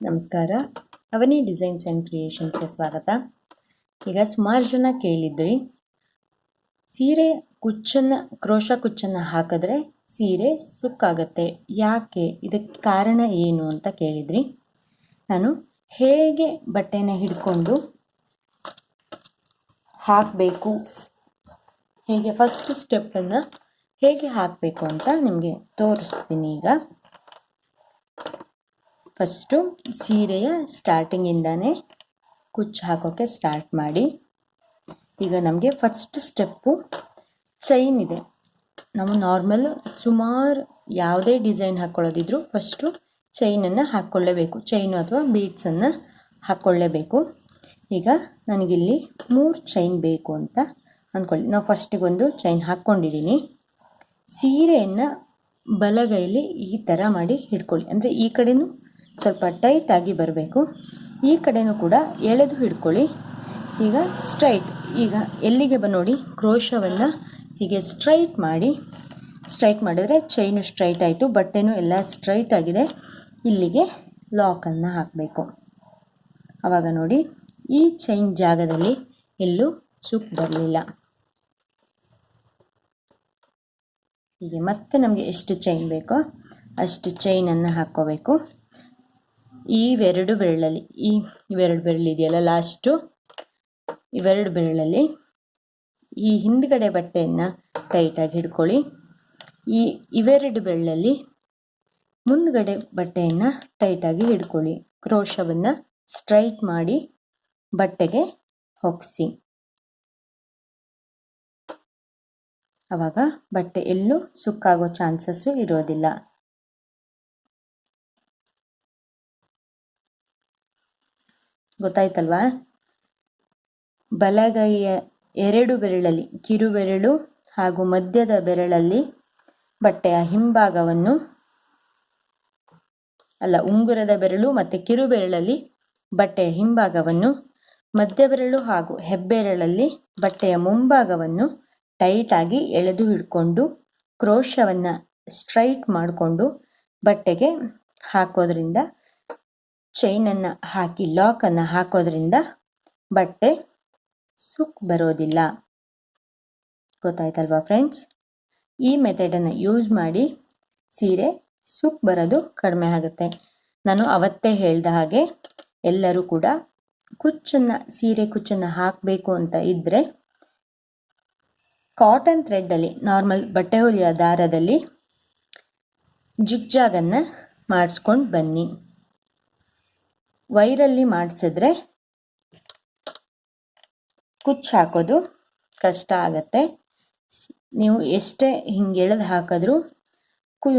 ನಮಸ್ಕಾರ. ಅವನಿ designs and ಕ್ರಿಯೇಷನ್ಸ್ಗೆ ಸ್ವಾಗತ. ಈಗ ಸುಮಾರು ಜನ ಕೇಳಿದ್ರಿ ಸೀರೆ ಕುಚ್ಚನ್ನು, ಕ್ರೋಶ ಕುಚ್ಚನ್ನು ಹಾಕಿದ್ರೆ ಸೀರೆ ಸುಕ್ಕಾಗತ್ತೆ. ಯಾಕೆ? ಇದಕ್ಕೆ ಕಾರಣ ಏನು ಅಂತ ಕೇಳಿದ್ರಿ ನಾನು ಹೇಗೆ ಬಟ್ಟೆನ ಹಿಡ್ಕೊಂಡು ಹಾಕಬೇಕು? ಹೇಗೆ ಫಸ್ಟ್ ಸ್ಟೆಪ್ಪನ್ನು ಹೇಗೆ ಹಾಕಬೇಕು ಅಂತ ನಿಮಗೆ ತೋರಿಸ್ತೀನಿ ಈಗ. ಫಸ್ಟು ಸೀರೆಯ ಸ್ಟಾರ್ಟಿಂಗಿಂದನೇ ಕುಚ್ಚು ಹಾಕೋಕ್ಕೆ ಸ್ಟಾರ್ಟ್ ಮಾಡಿ. ಈಗ ನಮಗೆ ಫಸ್ಟ್ ಸ್ಟೆಪ್ಪು ಚೈನ್ ಇದೆ. ನಾವು ನಾರ್ಮಲ್ ಸುಮಾರು ಯಾವುದೇ ಡಿಸೈನ್ ಹಾಕ್ಕೊಳ್ಳೋದಿದ್ರು ಫಸ್ಟು ಚೈನನ್ನು ಹಾಕ್ಕೊಳ್ಳೇಬೇಕು ಚೈನು ಅಥವಾ ಬೀಡ್ಸನ್ನು ಹಾಕ್ಕೊಳ್ಳೇಬೇಕು ಈಗ ನನಗಿಲ್ಲಿ ಮೂರು ಚೈನ್ ಬೇಕು ಅಂತ ಅಂದ್ಕೊಳ್ಳಿ ನಾವು ಫಸ್ಟಿಗೆ ಒಂದು ಚೈನ್ ಹಾಕ್ಕೊಂಡಿದ್ದೀನಿ ಸೀರೆಯನ್ನು ಬಲಗೈಲಿ ಈ ಥರ ಮಾಡಿ ಹಿಡ್ಕೊಳ್ಳಿ. ಅಂದರೆ ಈ ಕಡೆನೂ ಸ್ವಲ್ಪ ಟೈಟಾಗಿ ಬರಬೇಕು. ಈ ಕಡೆಯೂ ಕೂಡ ಎಳೆದು ಹಿಡ್ಕೊಳ್ಳಿ. ಈಗ ಸ್ಟ್ರೈಟ್ ಈಗ ಎಲ್ಲಿಗೆ ಬ ನೋಡಿ, ಕ್ರೋಶವನ್ನು ಹೀಗೆ ಸ್ಟ್ರೈಟ್ ಮಾಡಿ ಸ್ಟ್ರೈಟ್ ಮಾಡಿದರೆ ಚೈನು ಸ್ಟ್ರೈಟ್ ಆಯಿತು, ಬಟ್ಟೆನೂ ಎಲ್ಲ ಸ್ಟ್ರೈಟ್ ಆಗಿದೆ. ಇಲ್ಲಿಗೆ ಲಾಕನ್ನು ಹಾಕಬೇಕು. ಆವಾಗ ನೋಡಿ, ಈ ಚೈನ್ ಜಾಗದಲ್ಲಿ ಎಲ್ಲೂ ಸುಕ್ ಬರಲಿಲ್ಲ. ಹೀಗೆ ಮತ್ತೆ ನಮಗೆ ಎಷ್ಟು ಚೈನ್ ಬೇಕೋ ಅಷ್ಟು ಚೈನನ್ನು ಹಾಕ್ಕೋಬೇಕು. ಇವೆರಡು ಬೆರಳಲ್ಲಿ, ಈ ಇವೆರಡು ಬೆರಳಿದೆಯಲ್ಲ ಲಾಸ್ಟು ಇವೆರಡು ಬೆರಳಲ್ಲಿ ಈ ಹಿಂದ್ಗಡೆ ಬಟ್ಟೆಯನ್ನು ಟೈಟಾಗಿ ಹಿಡ್ಕೊಳ್ಳಿ. ಈ ಇವೆರಡು ಬೆರಳಲ್ಲಿ ಮುಂದ್ಗಡೆ ಬಟ್ಟೆಯನ್ನು ಟೈಟಾಗಿ ಹಿಡ್ಕೊಳ್ಳಿ. ಕ್ರೋಶವನ್ನು ಸ್ಟ್ರೈಟ್ ಮಾಡಿ ಬಟ್ಟೆಗೆ ಹೊಕ್ಸಿ. ಅವಾಗ ಬಟ್ಟೆ ಎಲ್ಲೂ ಸುಕ್ಕಾಗೋ ಚಾನ್ಸಸ್ಸು ಇರೋದಿಲ್ಲ. ಗೊತ್ತಾಯ್ತಲ್ವಾ? ಬಲಗೈಯ ಎರಡು ಬೆರಳಲ್ಲಿ ಕಿರು ಬೆರಳು ಹಾಗೂ ಮಧ್ಯದ ಬೆರಳಲ್ಲಿ ಬಟ್ಟೆಯ ಹಿಂಭಾಗವನ್ನು, ಅಲ್ಲ, ಉಂಗುರದ ಬೆರಳು ಮತ್ತು ಕಿರು ಬೆರಳಲ್ಲಿ ಬಟ್ಟೆಯ ಹಿಂಭಾಗವನ್ನು, ಮಧ್ಯ ಬೆರಳು ಹಾಗೂ ಹೆಬ್ಬೆರಳಲ್ಲಿ ಬಟ್ಟೆಯ ಮುಂಭಾಗವನ್ನು ಟೈಟಾಗಿ ಎಳೆದು ಹಿಡ್ಕೊಂಡು ಕ್ರೋಶವನ್ನು ಸ್ಟ್ರೈಟ್ ಮಾಡಿಕೊಂಡು ಬಟ್ಟೆಗೆ ಹಾಕೋದ್ರಿಂದ ಚೈನನ್ನು ಹಾಕಿ ಲಾಕನ್ನು ಹಾಕೋದ್ರಿಂದ ಬಟ್ಟೆ ಸುಕ್ ಬರೋದಿಲ್ಲ. ಗೊತ್ತಾಯ್ತಲ್ವಾ ಫ್ರೆಂಡ್ಸ್ ಈ ಮೆಥಡನ್ನು ಯೂಸ್ ಮಾಡಿ ಸೀರೆ ಸುಕ್ ಬರೋದು ಕಡಿಮೆ ಆಗುತ್ತೆ. ನಾನು ಅವತ್ತೇ ಹೇಳಿದ ಹಾಗೆ ಎಲ್ಲರೂ ಕೂಡ ಕುಚ್ಚನ್ನು, ಸೀರೆ ಕುಚ್ಚನ್ನು ಹಾಕಬೇಕು ಅಂತ ಇದ್ದರೆ ಕಾಟನ್ ಥ್ರೆಡ್ಡಲ್ಲಿ ನಾರ್ಮಲ್ ಬಟ್ಟೆ ಹೊಲಿಯ ದಾರದಲ್ಲಿ ಜಿಗ್ಜಾಗನ್ನು ಮಾಡಿಸ್ಕೊಂಡು ಬನ್ನಿ. ವೈರಲ್ಲಿ ಮಾಡಿಸಿದ್ರೆ ಕುಚ್ಚು ಹಾಕೋದು ಕಷ್ಟ ಆಗತ್ತೆ. ನೀವು ಎಷ್ಟೇ ಹಿಂಗೆ ಎಳೆದು ಹಾಕಿದ್ರೂ ಕು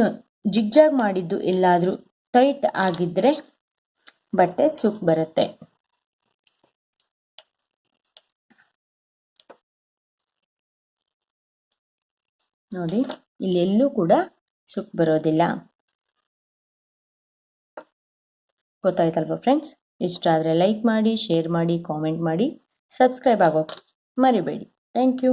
ಜಿಗ್ಜಾಗ್ ಮಾಡಿದ್ದು ಎಲ್ಲಾದರೂ ಟೈಟ್ ಆಗಿದ್ದರೆ ಬಟ್ಟೆ ಸುಕ್ ಬರುತ್ತೆ. ನೋಡಿ, ಇಲ್ಲೆಲ್ಲೂ ಕೂಡ ಸುಕ್ ಬರೋದಿಲ್ಲ. ಗೊತ್ತಾಯ್ತಲ್ವ ಫ್ರೆಂಡ್ಸ್ ಇಷ್ಟ ಆದರೆ ಲೈಕ್ ಮಾಡಿ ಶೇರ್ ಮಾಡಿ ಕಾಮೆಂಟ್ ಮಾಡಿ ಸಬ್ಸ್ಕ್ರೈಬ್ ಆಗೋಕೆ ಮರಿಬೇಡಿ. Thank you